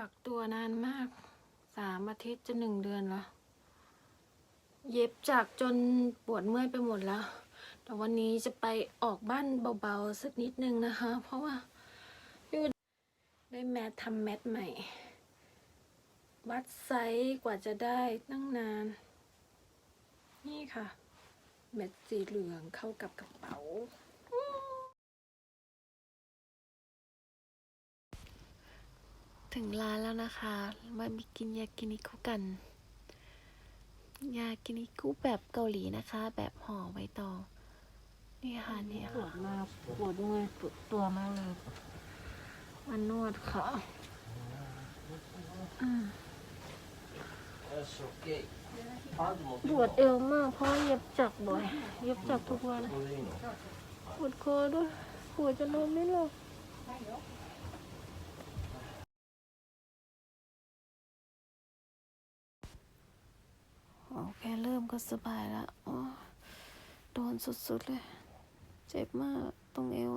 กักตัวนานมากสามอาทิตย์จะหนึ่งเดือนแล้ว เย็บจากจนปวดเมื่อยไปหมดแล้ว แต่วันนี้จะไปออกบ้านเบาๆสักนิดนึงนะคะ เพราะว่าอยู่ได้แมททำแมทใหม่ วัดไซส์กว่าจะได้ตั้งนาน นี่ค่ะ แมทสีเหลืองเข้ากับกระเป๋า ถึงร้านแล้วนะคะ มาบิกินยากินิคุกัน ยากินิคุแบบเกาหลีนะคะ แบบห่อใบตอง นี่ค่ะนี่ปวค่ะ ดมากปวดมือปวดตัวมากเลยมันนวดค่ะอืม That's okay. ปวดเอวมากเพราะเย็บจักรบ่อยเย็บจักรทุกวัน ปวดคอด้วยปวดจนนอนไม่หลับ โอเคเริ่มก็สบายแล้วโอ้โดนสุดๆเลย เจ็บมากตรงเอว